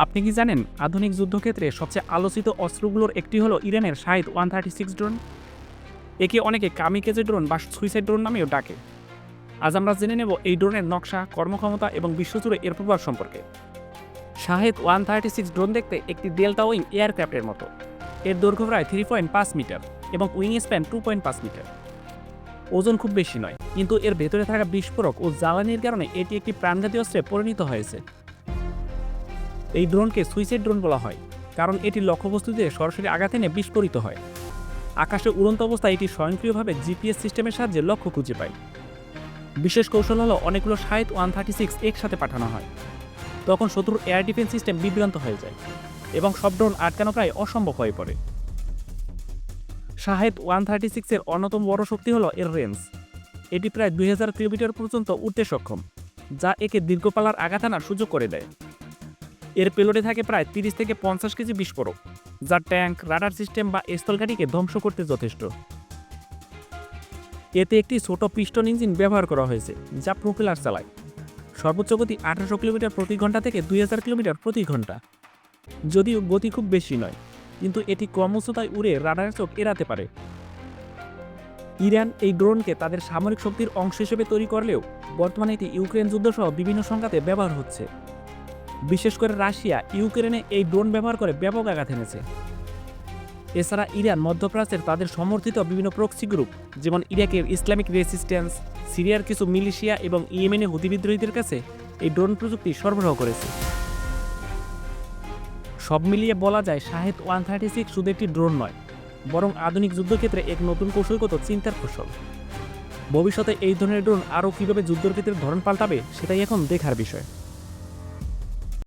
আপনি কি জানেন আধুনিক যুদ্ধক্ষেত্রে সবচেয়ে আলোচিত অস্ত্রগুলোর একটি হলো ইরানের Shahed one thirty six drone? একে অনেকে কামিকেজে ড্রোন বা সুইসাইড ড্রোন নামেও ডাকে। আজ আমরা জেনে নেব এই ড্রোনের নকশা, কর্মক্ষমতা এবং বিশ্বজুড়ে এর প্রভাব সম্পর্কে। Shahed one thirty six drone দেখতে একটি ডেল্টা উইং এয়ারক্রাফটের মতো। এর দৈর্ঘ্য প্রায় থ্রি পয়েন্ট পাঁচ মিটার এবং উইং স্প্যান টু পয়েন্ট পাঁচ মিটার। ওজন খুব বেশি নয়, কিন্তু এর ভেতরে থাকা বিস্ফোরক ও জ্বালানির কারণে এটি একটি প্রাণঘাতী অস্ত্রে পরিণত হয়েছে। এই ড্রোনকে সুইসাইড ড্রোন বলা হয়, কারণ এটি লক্ষ্যবস্তুতে সরাসরি আঘাত এনে বিস্ফোরিত হয়। আকাশে উড়ন্ত অবস্থায় এটি স্বয়ংক্রিয়ভাবে জিপিএস সিস্টেমের সাহায্যে লক্ষ্য খুঁজে পায়। বিশেষ কৌশল হলো অনেকগুলো সাহিত ওয়ান থার্টি সিক্স একসাথে পাঠানো হয়। তখন শত্রুর এয়ার ডিফেন্স সিস্টেম বিভ্রান্ত হয়ে যায় এবং সব ড্রোন আটকানো প্রায় অসম্ভব হয়ে পড়ে। শাহেদ ওয়ান থার্টি সিক্সের অন্যতম বড় শক্তি হলো এর রেঞ্জ। এটি প্রায় দুই হাজার কিলোমিটার পর্যন্ত উঠতে সক্ষম, যা একে দীর্ঘপালার আঘাত আনার সুযোগ করে দেয়। এর পেলোডে থাকে প্রায় তিরিশ থেকে পঞ্চাশ কেজি বিস্ফোরক, যা ট্যাঙ্ক, রাডার সিস্টেম বা স্থলঘাটিকে ধ্বংস করতে যথেষ্ট। এতে একটি ছোট পিস্টন ইঞ্জিন ব্যবহার করা হয়েছে, যা প্রোপেলার চালায়। সর্বোচ্চ গতি আঠারোশো কিলোমিটার প্রতি ঘণ্টা থেকে দুই হাজার কিলোমিটার প্রতি ঘণ্টা। যদিও গতি খুব বেশি নয়, কিন্তু এটি কম উচ্চতায় উড়ে রাডারের চোখ এড়াতে পারে। ইরান এই ড্রোনকে তাদের সামরিক শক্তির অংশ হিসেবে তৈরি করলেও বর্তমানে এটি ইউক্রেন যুদ্ধসহ বিভিন্ন সংঘাতে ব্যবহার হচ্ছে। বিশেষ করে রাশিয়া, ইউক্রেনে এই ড্রোন ব্যবহার করে ব্যাপক আঘাত এনেছে। এছাড়া ইরান, মধ্যপ্রাচ্যের তাদের সমর্থিত বিভিন্ন প্রক্সি গ্রুপ যেমন ইরাকের ইসলামিক রেসিস্ট্যান্স সিরিয়ার কিছু মিলিশিয়া এবং ইয়েমেনে হুতি বিদ্রোহীদের কাছে এই ড্রোন প্রযুক্তি সরবরাহ করেছে। সব মিলিয়ে বলা যায় শাহেদ ওয়ান থার্টি সিক্স শুধু একটি ড্রোন নয়, বরং আধুনিক যুদ্ধক্ষেত্রে এক নতুন কৌশলগত চিন্তার ফসল। ভবিষ্যতে এই ধরনের ড্রোন আরও কীভাবে যুদ্ধক্ষেত্রের ধরন পাল্টাবে, সেটাই এখন দেখার বিষয়।